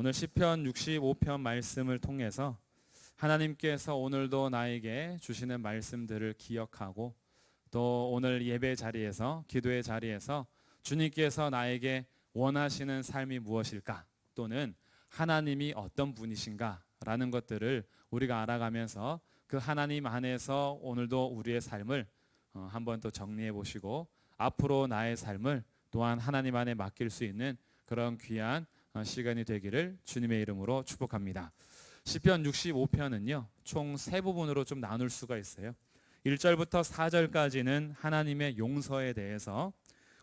오늘 시편 65편 말씀을 통해서 하나님께서 오늘도 나에게 주시는 말씀들을 기억하고 또 오늘 예배 자리에서 기도의 자리에서 주님께서 나에게 원하시는 삶이 무엇일까? 또는 하나님이 어떤 분이신가라는 것들을 우리가 알아가면서 그 하나님 안에서 오늘도 우리의 삶을 어, 한번 또 정리해 보시고 앞으로 나의 삶을 또한 하나님 안에 맡길 수 있는 그런 귀한 어, 시간이 되기를 주님의 이름으로 축복합니다. 시편 65편은요. 총 세 부분으로 좀 나눌 수가 있어요. 1절부터 4절까지는 하나님의 용서에 대해서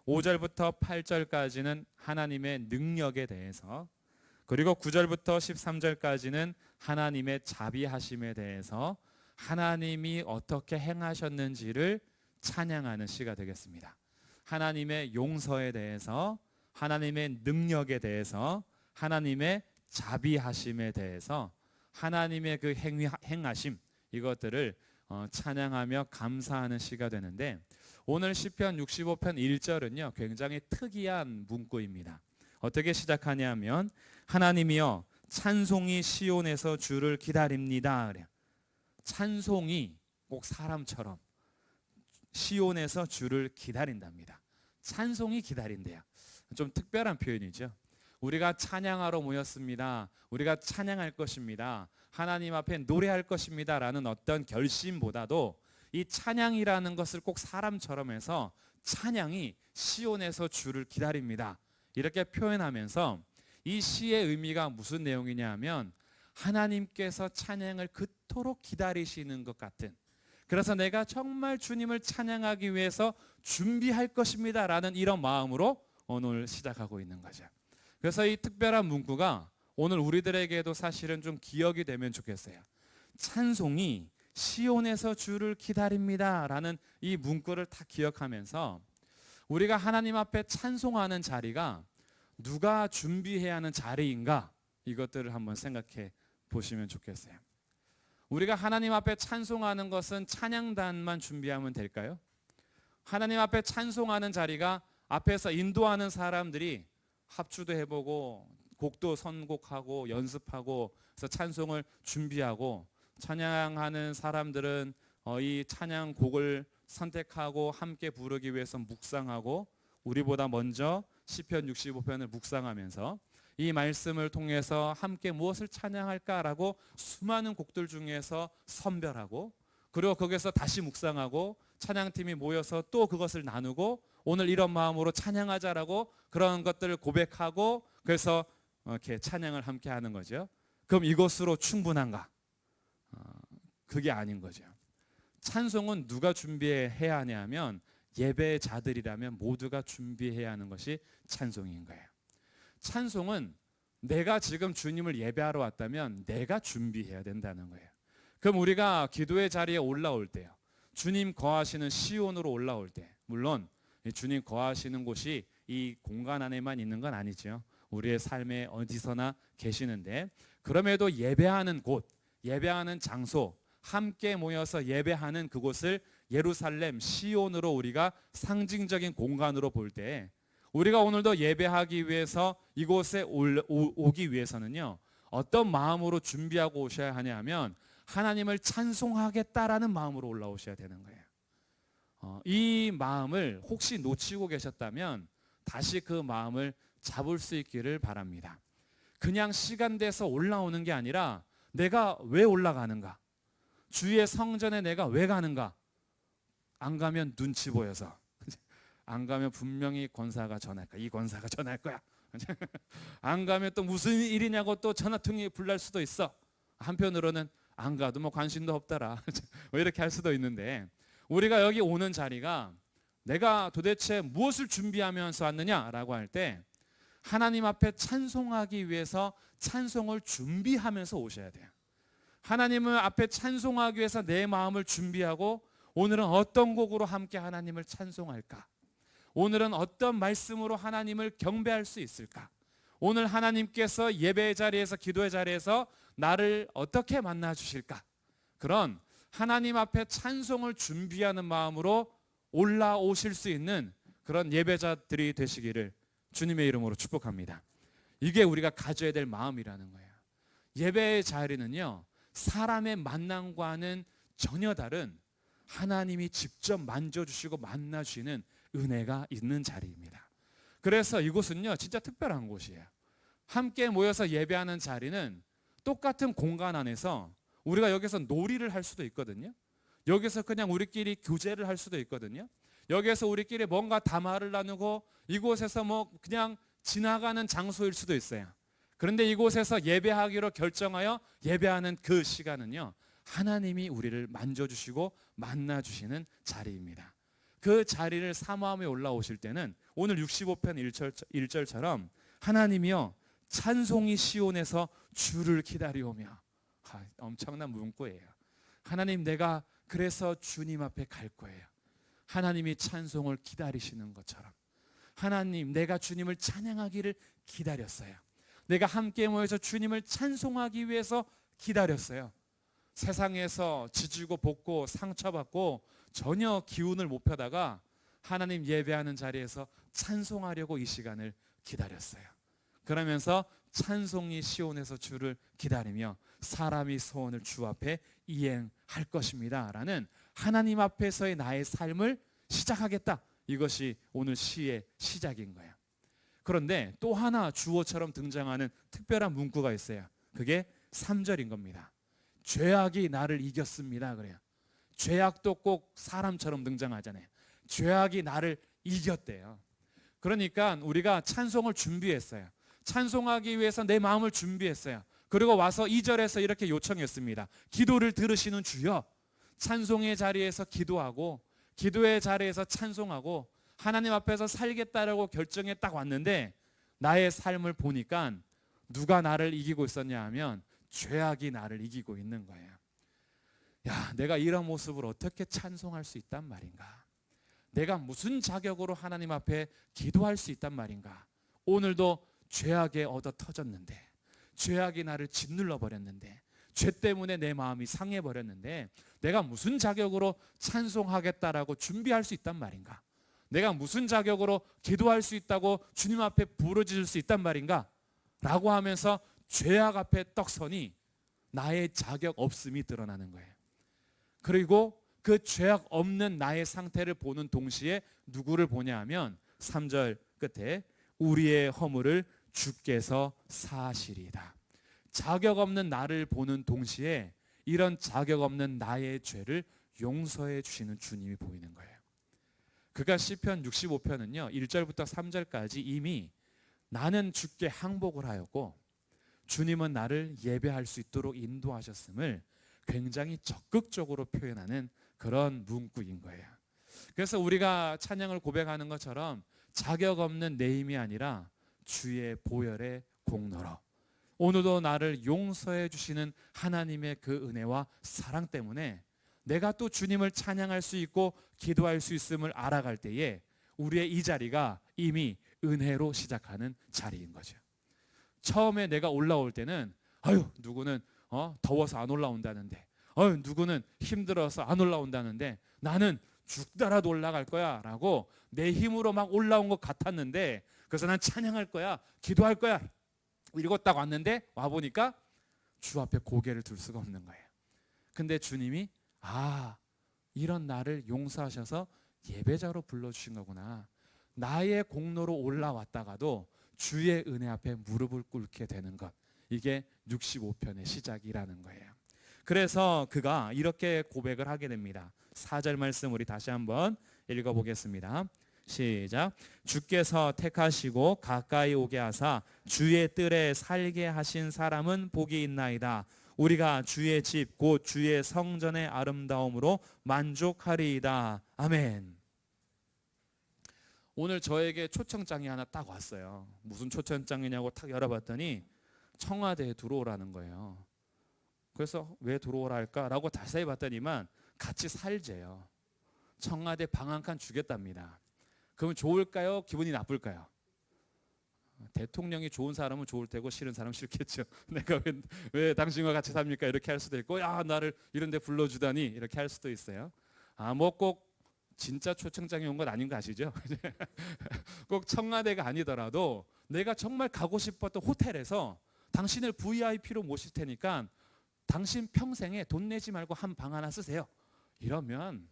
5절부터 8절까지는 하나님의 능력에 대해서 그리고 9절부터 13절까지는 하나님의 자비하심에 대해서 하나님이 어떻게 행하셨는지를 찬양하는 시가 되겠습니다. 하나님의 용서에 대해서 하나님의 능력에 대해서 하나님의 자비하심에 대해서 하나님의 그 행위, 행하심 이것들을 어, 찬양하며 감사하는 시가 되는데 오늘 시편 65편 1절은요 굉장히 특이한 문구입니다. 어떻게 시작하냐면 하나님이여 찬송이 시온에서 주를 기다립니다. 찬송이 꼭 사람처럼 시온에서 주를 기다린답니다. 찬송이 기다린대요. 좀 특별한 표현이죠. 우리가 찬양하러 모였습니다. 우리가 찬양할 것입니다. 하나님 앞에 노래할 것입니다 라는 어떤 결심보다도 이 찬양이라는 것을 꼭 사람처럼 해서 찬양이 시온에서 주를 기다립니다. 이렇게 표현하면서 이 시의 의미가 무슨 내용이냐 하면 하나님께서 찬양을 그토록 기다리시는 것 같은 그래서 내가 정말 주님을 찬양하기 위해서 준비할 것입니다 라는 이런 마음으로 오늘 시작하고 있는 거죠. 그래서 이 특별한 문구가 오늘 우리들에게도 사실은 좀 기억이 되면 좋겠어요. 찬송이 시온에서 주를 기다립니다 라는 이 문구를 다 기억하면서 우리가 하나님 앞에 찬송하는 자리가 누가 준비해야 하는 자리인가 이것들을 한번 생각해 보시면 좋겠어요. 우리가 하나님 앞에 찬송하는 것은 찬양단만 준비하면 될까요? 하나님 앞에 찬송하는 자리가 앞에서 인도하는 사람들이 합주도 해보고 곡도 선곡하고 연습하고 그래서 찬송을 준비하고 찬양하는 사람들은 어, 이 찬양 곡을 선택하고 함께 부르기 위해서 묵상하고 우리보다 먼저 시편 65편을 묵상하면서 이 말씀을 통해서 함께 무엇을 찬양할까라고 수많은 곡들 중에서 선별하고 그리고 거기서 다시 묵상하고 찬양팀이 모여서 또 그것을 나누고 오늘 이런 마음으로 찬양하자라고 그런 것들을 고백하고 그래서 이렇게 찬양을 함께 하는 거죠. 그럼 이것으로 충분한가? 어, 그게 아닌 거죠. 찬송은 누가 준비해야 하냐면 예배자들이라면 모두가 준비해야 하는 것이 찬송인 거예요. 찬송은 내가 지금 주님을 예배하러 왔다면 내가 준비해야 된다는 거예요. 그럼 우리가 기도의 자리에 올라올 때요. 주님 거하시는 시온으로 올라올 때 물론 주님 거하시는 곳이 이 공간 안에만 있는 건 아니죠. 우리의 삶에 어디서나 계시는데 그럼에도 예배하는 곳, 예배하는 장소, 함께 모여서 예배하는 그곳을 예루살렘 시온으로 우리가 상징적인 공간으로 볼 때 우리가 오늘도 예배하기 위해서 이곳에 오기 위해서는요 어떤 마음으로 준비하고 오셔야 하냐면 하나님을 찬송하겠다라는 마음으로 올라오셔야 되는 거예요. 어, 이 마음을 혹시 놓치고 계셨다면 다시 그 마음을 잡을 수 있기를 바랍니다. 그냥 시간 돼서 올라오는 게 아니라 내가 왜 올라가는가? 주의 성전에 내가 왜 가는가? 안 가면 눈치 보여서. 안 가면 분명히 권사가 전할 거야. 이 권사가 전할 거야. 안 가면 또 무슨 일이냐고 또 전화통이 불날 수도 있어. 한편으로는 안 가도 뭐 관심도 없더라. 뭐 이렇게 할 수도 있는데 우리가 여기 오는 자리가 내가 도대체 무엇을 준비하면서 왔느냐라고 할 때 하나님 앞에 찬송하기 위해서 찬송을 준비하면서 오셔야 돼요. 하나님을 앞에 찬송하기 위해서 내 마음을 준비하고 오늘은 어떤 곡으로 함께 하나님을 찬송할까? 오늘은 어떤 말씀으로 하나님을 경배할 수 있을까? 오늘 하나님께서 예배 자리에서 기도의 자리에서 나를 어떻게 만나 주실까? 그런 하나님 앞에 찬송을 준비하는 마음으로 올라오실 수 있는 그런 예배자들이 되시기를 주님의 이름으로 축복합니다. 이게 우리가 가져야 될 마음이라는 거예요. 예배의 자리는요, 사람의 만남과는 전혀 다른 하나님이 직접 만져주시고 만나주시는 은혜가 있는 자리입니다. 그래서 이곳은요, 진짜 특별한 곳이에요. 함께 모여서 예배하는 자리는 똑같은 공간 안에서 우리가 여기서 놀이를 할 수도 있거든요. 여기서 그냥 우리끼리 교제를 할 수도 있거든요. 여기서 우리끼리 뭔가 담화를 나누고 이곳에서 뭐 그냥 지나가는 장소일 수도 있어요. 그런데 이곳에서 예배하기로 결정하여 예배하는 그 시간은요. 하나님이 우리를 만져주시고 만나주시는 자리입니다. 그 자리를 사모함에 올라오실 때는 오늘 65편 1절, 1절처럼 하나님이여 찬송이 시온에서 주를 기다리오며 아, 엄청난 문구예요. 하나님 내가 그래서 주님 앞에 갈 거예요. 하나님이 찬송을 기다리시는 것처럼 하나님 내가 주님을 찬양하기를 기다렸어요. 내가 함께 모여서 주님을 찬송하기 위해서 기다렸어요. 세상에서 지지고 볶고 상처받고 전혀 기운을 못 펴다가 하나님 예배하는 자리에서 찬송하려고 이 시간을 기다렸어요. 그러면서 찬송이 시온에서 주를 기다리며 사람이 소원을 주 앞에 이행할 것입니다 라는 하나님 앞에서의 나의 삶을 시작하겠다. 이것이 오늘 시의 시작인 거예요. 그런데 또 하나 주어처럼 등장하는 특별한 문구가 있어요. 그게 3절인 겁니다. 죄악이 나를 이겼습니다. 그래요. 죄악도 꼭 사람처럼 등장하잖아요. 죄악이 나를 이겼대요. 그러니까 우리가 찬송을 준비했어요. 찬송하기 위해서 내 마음을 준비했어요. 그리고 와서 2절에서 이렇게 요청했습니다. 기도를 들으시는 주여 찬송의 자리에서 기도하고 기도의 자리에서 찬송하고 하나님 앞에서 살겠다라고 결정에 딱 왔는데 나의 삶을 보니까 누가 나를 이기고 있었냐 하면 죄악이 나를 이기고 있는 거예요. 야, 내가 이런 모습을 어떻게 찬송할 수 있단 말인가? 내가 무슨 자격으로 하나님 앞에 기도할 수 있단 말인가? 오늘도 죄악에 얻어 터졌는데, 죄악이 나를 짓눌러 버렸는데, 죄 때문에 내 마음이 상해 버렸는데, 내가 무슨 자격으로 찬송하겠다라고 준비할 수 있단 말인가? 내가 무슨 자격으로 기도할 수 있다고 주님 앞에 부르짖을 수 있단 말인가? 라고 하면서 죄악 앞에 떡서니 나의 자격 없음이 드러나는 거예요. 그리고 그 죄악 없는 나의 상태를 보는 동시에 누구를 보냐 하면 3절 끝에 우리의 허물을 주께서 사시리다. 자격 없는 나를 보는 동시에 이런 자격 없는 나의 죄를 용서해 주시는 주님이 보이는 거예요. 그가 시편 65편은요. 1절부터 3절까지 이미 나는 주께 항복을 하였고 주님은 나를 예배할 수 있도록 인도하셨음을 굉장히 적극적으로 표현하는 그런 문구인 거예요. 그래서 우리가 찬양을 고백하는 것처럼 자격 없는 내 힘이 아니라 주의 보혈의 공로로 오늘도 나를 용서해 주시는 하나님의 그 은혜와 사랑 때문에 내가 또 주님을 찬양할 수 있고 기도할 수 있음을 알아갈 때에 우리의 이 자리가 이미 은혜로 시작하는 자리인 거죠. 처음에 내가 올라올 때는 아유 누구는 어, 더워서 안 올라온다는데 아유 누구는 힘들어서 안 올라온다는데 나는 죽더라도 올라갈 거야라고 내 힘으로 막 올라온 것 같았는데 그래서 난 찬양할 거야 기도할 거야 딱 왔는데 와 보니까 주 앞에 고개를 들 수가 없는 거예요. 근데 주님이 아 이런 나를 용서하셔서 예배자로 불러주신 거구나. 나의 공로로 올라왔다가도 주의 은혜 앞에 무릎을 꿇게 되는 것. 이게 65편의 시작이라는 거예요. 그래서 그가 이렇게 고백을 하게 됩니다. 4절 말씀 우리 다시 한번 읽어보겠습니다. 시작. 주께서 택하시고 가까이 오게 하사 주의 뜰에 살게 하신 사람은 복이 있나이다. 우리가 주의 집 곧 주의 성전의 아름다움으로 만족하리이다. 아멘. 오늘 저에게 초청장이 하나 딱 왔어요. 무슨 초청장이냐고 탁 열어봤더니 청와대에 들어오라는 거예요. 그래서 왜 들어오라 할까라고 자세히 봤더니만 같이 살재요. 청와대 방 한 칸 주겠답니다. 그러면 좋을까요? 기분이 나쁠까요? 대통령이 좋은 사람은 좋을 테고 싫은 사람은 싫겠죠. 내가 왜, 왜 당신과 같이 삽니까? 이렇게 할 수도 있고, 야 나를 이런데 불러주다니 이렇게 할 수도 있어요. 아뭐 꼭 진짜 초청장이 온 건 아닌 거 아시죠? 꼭 청와대가 아니더라도 내가 정말 가고 싶었던 호텔에서 당신을 VIP로 모실 테니까 당신 평생에 돈 내지 말고 한 방 하나 쓰세요. 이러면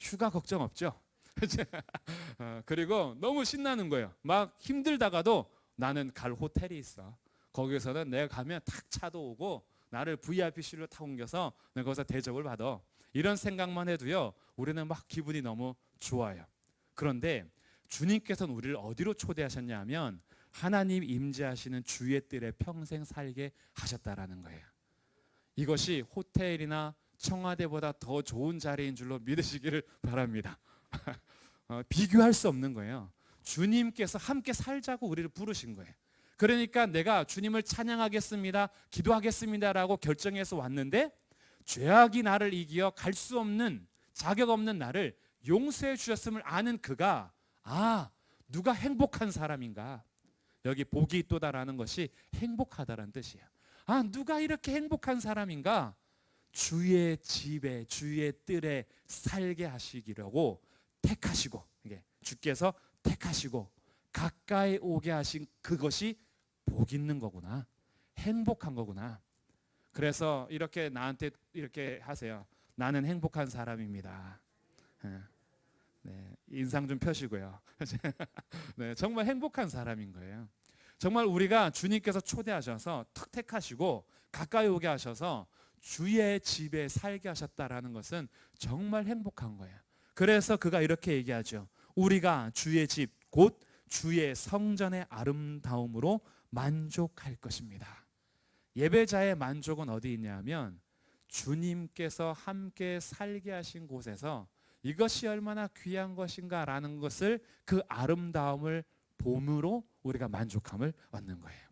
휴가 걱정 없죠. 어, 그리고 너무 신나는 거예요. 막 힘들다가도 나는 갈 호텔이 있어. 거기서는 내가 가면 탁 차도 오고 나를 VIP실로 타고 옮겨서 내가 거기서 대접을 받아. 이런 생각만 해도요. 우리는 막 기분이 너무 좋아요. 그런데 주님께서는 우리를 어디로 초대하셨냐 하면 하나님 임재하시는 주의 뜰에 평생 살게 하셨다라는 거예요. 이것이 호텔이나 청와대보다 더 좋은 자리인 줄로 믿으시기를 바랍니다. 어, 비교할 수 없는 거예요. 주님께서 함께 살자고 우리를 부르신 거예요. 그러니까 내가 주님을 찬양하겠습니다, 기도하겠습니다라고 결정해서 왔는데 죄악이 나를 이기어 갈 수 없는 자격 없는 나를 용서해 주셨음을 아는 그가 아 누가 행복한 사람인가 여기 복이 있도다라는 것이 행복하다라는 뜻이에요. 아 누가 이렇게 행복한 사람인가 주의 집에 주의 뜰에 살게 하시기라고 택하시고 이게 주께서 택하시고 가까이 오게 하신 그것이 복 있는 거구나. 행복한 거구나. 그래서 이렇게 나한테 이렇게 하세요. 나는 행복한 사람입니다. 예. 네, 인상 좀 펴시고요. 네, 정말 행복한 사람인 거예요. 정말 우리가 주님께서 초대하셔서 탁 택하시고 가까이 오게 하셔서 주의 집에 살게 하셨다라는 것은 정말 행복한 거예요. 그래서 그가 이렇게 얘기하죠. 우리가 주의 집 곧 주의 성전의 아름다움으로 만족할 것입니다. 예배자의 만족은 어디 있냐면 주님께서 함께 살게 하신 곳에서 이것이 얼마나 귀한 것인가라는 것을 그 아름다움을 봄으로 우리가 만족함을 얻는 거예요.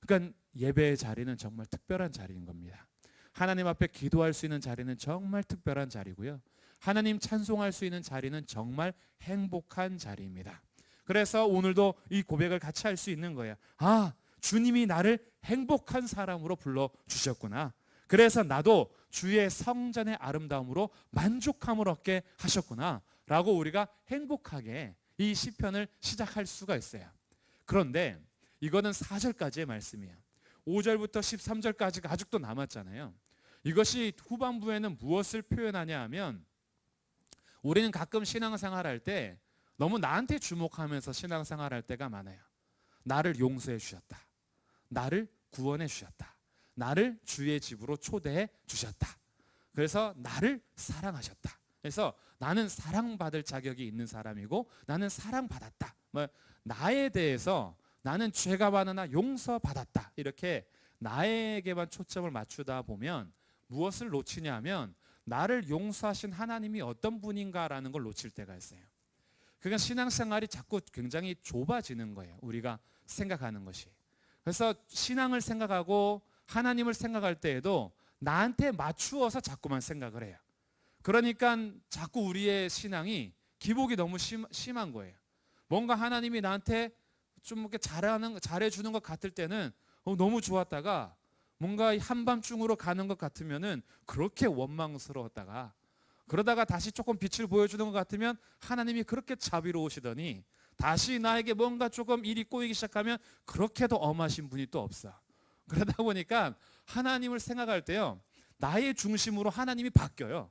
그러니까 예배의 자리는 정말 특별한 자리인 겁니다. 하나님 앞에 기도할 수 있는 자리는 정말 특별한 자리고요. 하나님 찬송할 수 있는 자리는 정말 행복한 자리입니다. 그래서 오늘도 이 고백을 같이 할 수 있는 거예요. 아, 주님이 나를 행복한 사람으로 불러 주셨구나. 그래서 나도 주의 성전의 아름다움으로 만족함을 얻게 하셨구나. 라고 우리가 행복하게 이 시편을 시작할 수가 있어요. 그런데 이거는 4절까지의 말씀이에요. 5절부터 13절까지가 아직도 남았잖아요. 이것이 후반부에는 무엇을 표현하냐 하면 우리는 가끔 신앙생활 할 때 너무 나한테 주목하면서 신앙생활 할 때가 많아요. 나를 용서해 주셨다. 나를 구원해 주셨다. 나를 주의 집으로 초대해 주셨다. 그래서 나를 사랑하셨다. 그래서 나는 사랑받을 자격이 있는 사람이고 나는 사랑받았다. 뭐 나에 대해서 나는 죄가 많으나 용서받았다. 이렇게 나에게만 초점을 맞추다 보면 무엇을 놓치냐 하면 나를 용서하신 하나님이 어떤 분인가라는 걸 놓칠 때가 있어요. 그러니까 신앙생활이 자꾸 굉장히 좁아지는 거예요. 우리가 생각하는 것이. 그래서 신앙을 생각하고 하나님을 생각할 때에도 나한테 맞추어서 자꾸만 생각을 해요. 그러니까 자꾸 우리의 신앙이 기복이 너무 심, 심한 거예요. 뭔가 하나님이 나한테 좀 이렇게 잘하는 잘해 주는 것 같을 때는 어, 너무 좋았다가 뭔가 한밤중으로 가는 것 같으면은 그렇게 원망스러웠다가 그러다가 다시 조금 빛을 보여주는 것 같으면 하나님이 그렇게 자비로우시더니 다시 나에게 뭔가 조금 일이 꼬이기 시작하면 그렇게도 엄하신 분이 또 없어. 그러다 보니까 하나님을 생각할 때요 나의 중심으로 하나님이 바뀌어요.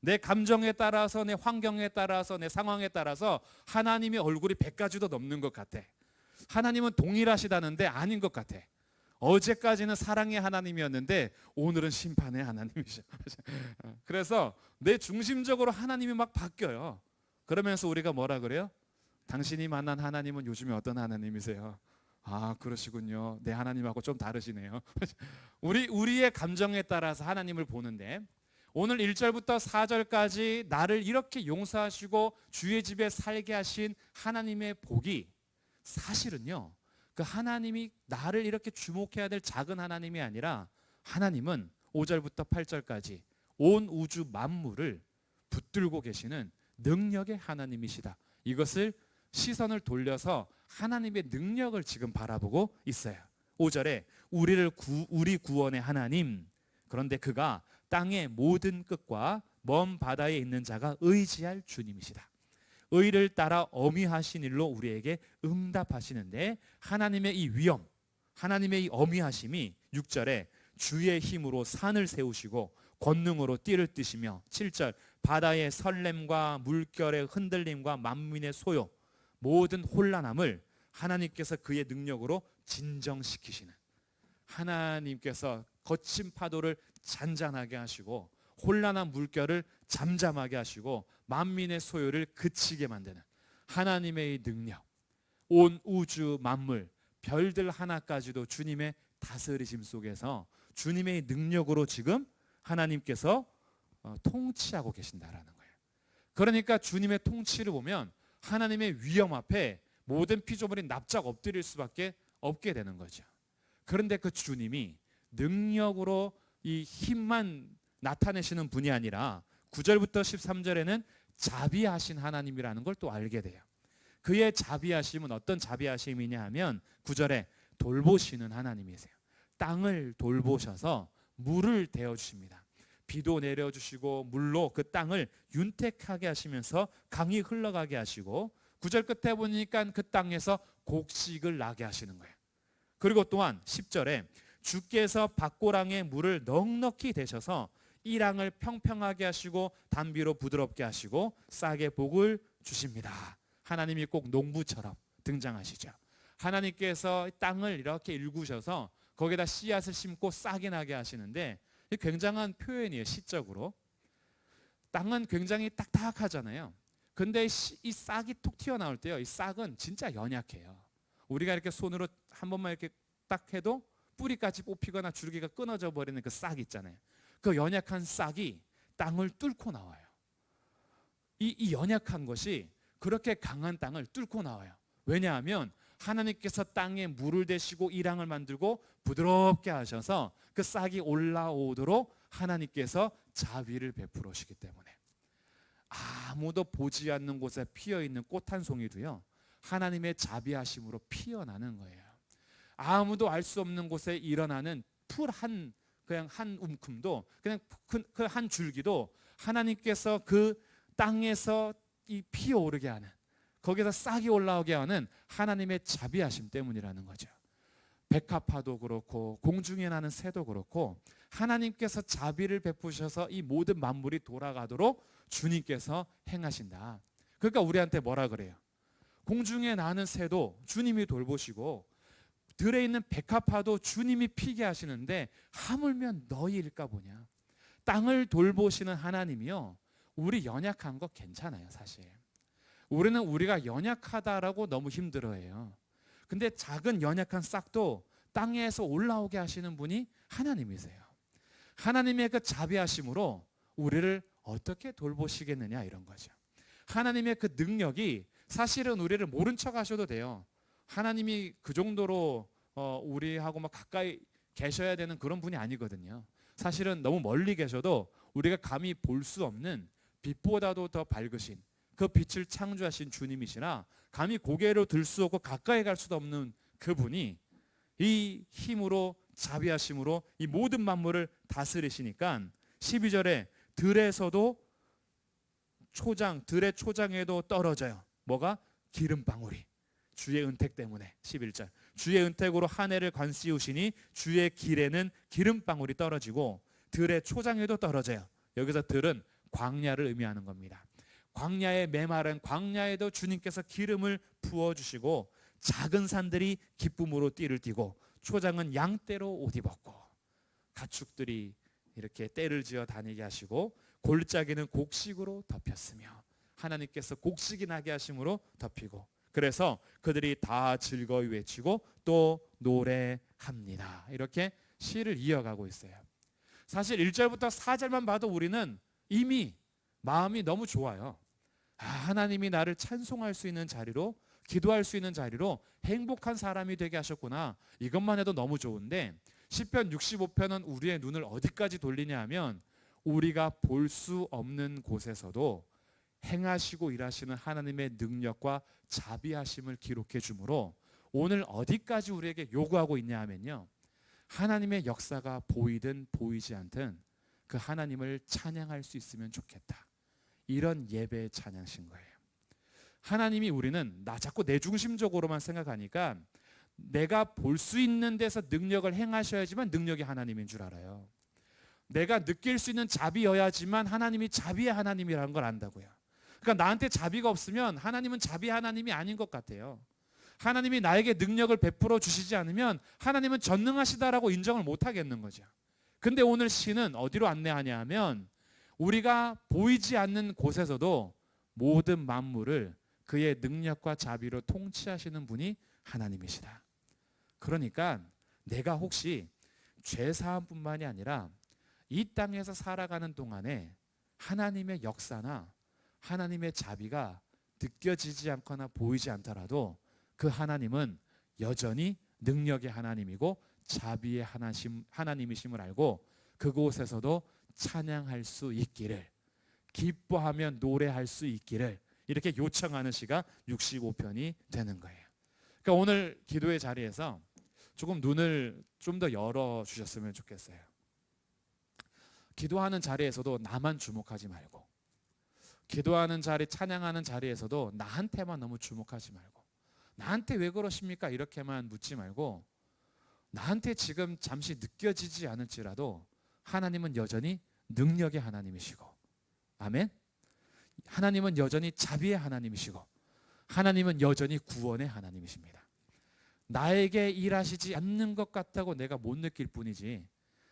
내 감정에 따라서 내 환경에 따라서 내 상황에 따라서 하나님의 얼굴이 100가지도 넘는 것 같아. 하나님은 동일하시다는데 아닌 것 같아. 어제까지는 사랑의 하나님이었는데 오늘은 심판의 하나님이죠. 그래서 내 중심적으로 하나님이 막 바뀌어요. 그러면서 우리가 뭐라 그래요? 당신이 만난 하나님은 요즘에 어떤 하나님이세요? 아 그러시군요. 내 하나님하고 좀 다르시네요. 우리 우리의 감정에 따라서 하나님을 보는데 오늘 1절부터 4절까지 나를 이렇게 용서하시고 주의 집에 살게 하신 하나님의 복이 사실은요. 그 하나님이 나를 이렇게 주목해야 될 작은 하나님이 아니라 하나님은 5절부터 8절까지 온 우주 만물을 붙들고 계시는 능력의 하나님이시다. 이것을 시선을 돌려서 하나님의 능력을 지금 바라보고 있어요. 5절에 우리를 구, 우리 구원의 하나님 그런데 그가 땅의 모든 끝과 먼 바다에 있는 자가 의지할 주님이시다. 의를 따라 어미하신 일로 우리에게 응답하시는데 하나님의 이 위엄, 하나님의 이 어미하심이 6절에 주의 힘으로 산을 세우시고 권능으로 띠를 뜨시며 7절 바다의 설렘과 물결의 흔들림과 만민의 소요 모든 혼란함을 하나님께서 그의 능력으로 진정시키시는 하나님께서 거친 파도를 잔잔하게 하시고 혼란한 물결을 잠잠하게 하시고 만민의 소요를 그치게 만드는 하나님의 이 능력 온 우주 만물 별들 하나까지도 주님의 다스리심 속에서 주님의 능력으로 지금 하나님께서 어, 통치하고 계신다라는 거예요. 그러니까 주님의 통치를 보면 하나님의 위험 앞에 모든 피조물이 납작 엎드릴 수밖에 없게 되는 거죠. 그런데 그 주님이 능력으로 이 힘만 나타내시는 분이 아니라 9절부터 13절에는 자비하신 하나님이라는 걸 또 알게 돼요. 그의 자비하심은 어떤 자비하심이냐 하면 9절에 돌보시는 하나님이세요. 땅을 돌보셔서 물을 대어 주십니다. 비도 내려 주시고 물로 그 땅을 윤택하게 하시면서 강이 흘러가게 하시고 9절 끝에 보니까 그 땅에서 곡식을 나게 하시는 거예요. 그리고 또한 10절에 주께서 밭고랑에 물을 넉넉히 대셔서 이 랑을 평평하게 하시고 단비로 부드럽게 하시고 싹에 복을 주십니다. 하나님이 꼭 농부처럼 등장하시죠. 하나님께서 땅을 이렇게 일구셔서 거기다 씨앗을 심고 싹이 나게 하시는데 이 굉장한 표현이에요. 시적으로. 땅은 굉장히 딱딱하잖아요. 근데 씨- 이 싹이 톡 튀어나올 때요. 이 싹은 진짜 연약해요. 우리가 이렇게 손으로 한 번만 이렇게 딱 해도 뿌리까지 뽑히거나 줄기가 끊어져 버리는 그 싹 있잖아요. 그 연약한 싹이 땅을 뚫고 나와요. 이, 이 연약한 것이 그렇게 강한 땅을 뚫고 나와요. 왜냐하면 하나님께서 땅에 물을 대시고 이랑을 만들고 부드럽게 하셔서 그 싹이 올라오도록 하나님께서 자비를 베풀으시기 때문에 아무도 보지 않는 곳에 피어 있는 꽃 한 송이도요 하나님의 자비하심으로 피어나는 거예요. 아무도 알 수 없는 곳에 일어나는 풀 한 그냥 한 움큼도 그냥 그 한 줄기도 하나님께서 그 땅에서 이 피어오르게 하는 거기서 싹이 올라오게 하는 하나님의 자비하심 때문이라는 거죠. 백합화도 그렇고 공중에 나는 새도 그렇고 하나님께서 자비를 베푸셔서 이 모든 만물이 돌아가도록 주님께서 행하신다. 그러니까 우리한테 뭐라 그래요? 공중에 나는 새도 주님이 돌보시고 들에 있는 백합화도 주님이 피게 하시는데 하물며 너희일까 보냐. 땅을 돌보시는 하나님이요. 우리 연약한 거 괜찮아요, 사실. 우리는 우리가 연약하다라고 너무 힘들어해요. 근데 작은 연약한 싹도 땅에서 올라오게 하시는 분이 하나님이세요. 하나님의 그 자비하심으로 우리를 어떻게 돌보시겠느냐 이런 거죠. 하나님의 그 능력이 사실은 우리를 모른 척 하셔도 돼요. 하나님이 그 정도로 어, 우리하고 막 가까이 계셔야 되는 그런 분이 아니거든요. 사실은 너무 멀리 계셔도 우리가 감히 볼 수 없는 빛보다도 더 밝으신 그 빛을 창조하신 주님이시나 감히 고개로 들 수 없고 가까이 갈 수도 없는 그분이 이 힘으로 자비하심으로 이 모든 만물을 다스리시니까 12절에 들에서도 초장 들의 초장에도 떨어져요. 뭐가 기름 방울이 주의 은택 때문에 11절 주의 은택으로 한 해를 관씌우시니 주의 길에는 기름방울이 떨어지고 들의 초장에도 떨어져요. 여기서 들은 광야를 의미하는 겁니다. 광야의 메마른 광야에도 주님께서 기름을 부어 주시고 작은 산들이 기쁨으로 띠를 띠고 초장은 양떼로 옷 입었고 가축들이 이렇게 떼를 지어 다니게 하시고 골짜기는 곡식으로 덮였으며 하나님께서 곡식이 나게 하심으로 덮이고 그래서 그들이 다 즐거이 외치고 또 노래합니다. 이렇게 시를 이어가고 있어요. 사실 1절부터 4절만 봐도 우리는 이미 마음이 너무 좋아요. 아, 하나님이 나를 찬송할 수 있는 자리로 기도할 수 있는 자리로 행복한 사람이 되게 하셨구나. 이것만 해도 너무 좋은데 시편 65편은 우리의 눈을 어디까지 돌리냐 하면 우리가 볼 수 없는 곳에서도 행하시고 일하시는 하나님의 능력과 자비하심을 기록해 주므로 오늘 어디까지 우리에게 요구하고 있냐 하면요. 하나님의 역사가 보이든 보이지 않든 그 하나님을 찬양할 수 있으면 좋겠다. 이런 예배의 찬양신 거예요. 하나님이 우리는 나 자꾸 내 중심적으로만 생각하니까 내가 볼 수 있는 데서 능력을 행하셔야지만 능력이 하나님인 줄 알아요. 내가 느낄 수 있는 자비여야지만 하나님이 자비의 하나님이라는 걸 안다고요. 그러니까 나한테 자비가 없으면 하나님은 자비 하나님이 아닌 것 같아요. 하나님이 나에게 능력을 베풀어 주시지 않으면 하나님은 전능하시다라고 인정을 못 하겠는 거죠. 근데 오늘 시는 어디로 안내하냐 하면 우리가 보이지 않는 곳에서도 모든 만물을 그의 능력과 자비로 통치하시는 분이 하나님이시다. 그러니까 내가 혹시 죄 사함뿐만이 아니라 이 땅에서 살아가는 동안에 하나님의 역사나 하나님의 자비가 느껴지지 않거나 보이지 않더라도 그 하나님은 여전히 능력의 하나님이고 자비의 하나심, 하나님이심을 알고 그곳에서도 찬양할 수 있기를 기뻐하며 노래할 수 있기를 이렇게 요청하는 시가 65편이 되는 거예요. 그러니까 오늘 기도의 자리에서 조금 눈을 좀 더 열어 주셨으면 좋겠어요. 기도하는 자리에서도 나만 주목하지 말고 기도하는 자리 찬양하는 자리에서도 나한테만 너무 주목하지 말고 나한테 왜 그러십니까? 이렇게만 묻지 말고 나한테 지금 잠시 느껴지지 않을지라도 하나님은 여전히 능력의 하나님이시고 아멘? 하나님은 여전히 자비의 하나님이시고 하나님은 여전히 구원의 하나님이십니다. 나에게 일하시지 않는 것 같다고 내가 못 느낄 뿐이지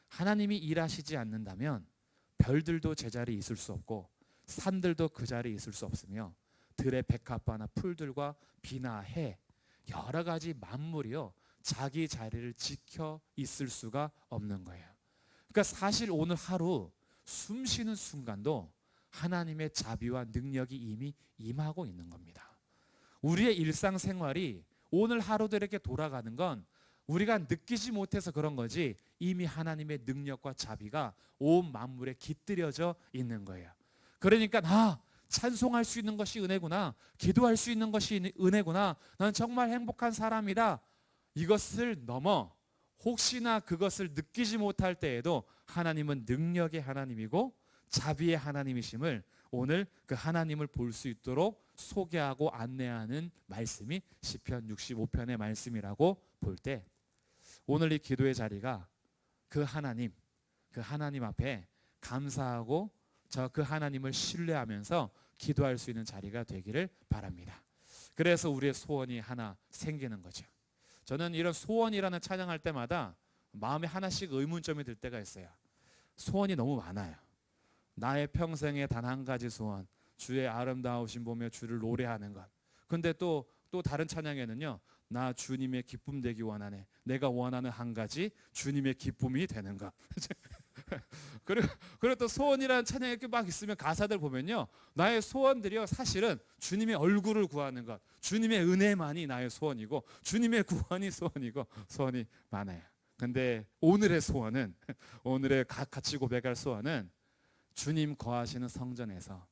하나님이 일하시지 않는다면 별들도 제자리에 있을 수 없고 산들도 그 자리에 있을 수 없으며 들의 백합화나 풀들과 비나 해 여러 가지 만물이요 자기 자리를 지켜 있을 수가 없는 거예요. 그러니까 사실 오늘 하루 숨 쉬는 순간도 하나님의 자비와 능력이 이미 임하고 있는 겁니다. 우리의 일상생활이 오늘 하루도 이렇게 돌아가는 건 우리가 느끼지 못해서 그런 거지 이미 하나님의 능력과 자비가 온 만물에 깃들여져 있는 거예요. 그러니까 아 찬송할 수 있는 것이 은혜구나. 기도할 수 있는 것이 은혜구나. 나는 정말 행복한 사람이다. 이것을 넘어 혹시나 그것을 느끼지 못할 때에도 하나님은 능력의 하나님이고 자비의 하나님이심을 오늘 그 하나님을 볼 수 있도록 소개하고 안내하는 말씀이 시편 65편의 말씀이라고 볼 때 오늘 이 기도의 자리가 그 하나님 그 하나님 앞에 감사하고 저 그 하나님을 신뢰하면서 기도할 수 있는 자리가 되기를 바랍니다. 그래서 우리의 소원이 하나 생기는 거죠. 저는 이런 소원이라는 찬양할 때마다 마음에 하나씩 의문점이 들 때가 있어요. 소원이 너무 많아요. 나의 평생에 단 한 가지 소원, 주의 아름다우신 보며 주를 노래하는 것. 근데 또 또 다른 찬양에는요. 나 주님의 기쁨 되기 원하네. 내가 원하는 한 가지 주님의 기쁨이 되는 것. 그리고 그리고 또 소원이라는 찬양이 막 있으면 가사들 보면요. 나의 소원들이요. 사실은 주님의 얼굴을 구하는 것. 주님의 은혜만이 나의 소원이고 주님의 구원이 소원이고 소원이 많아요. 근데 오늘의 소원은 오늘의 같이 고백할 소원은 주님 거하시는 성전에서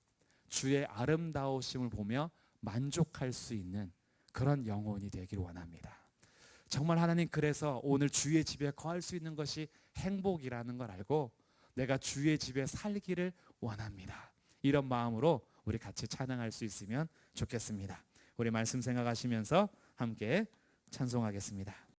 주의 아름다우심을 보며 만족할 수 있는 그런 영혼이 되길 원합니다. 정말 하나님 그래서 오늘 주의 집에 거할 수 있는 것이 행복이라는 걸 알고 내가 주의 집에 살기를 원합니다. 이런 마음으로 우리 같이 찬양할 수 있으면 좋겠습니다. 우리 말씀 생각하시면서 함께 찬송하겠습니다.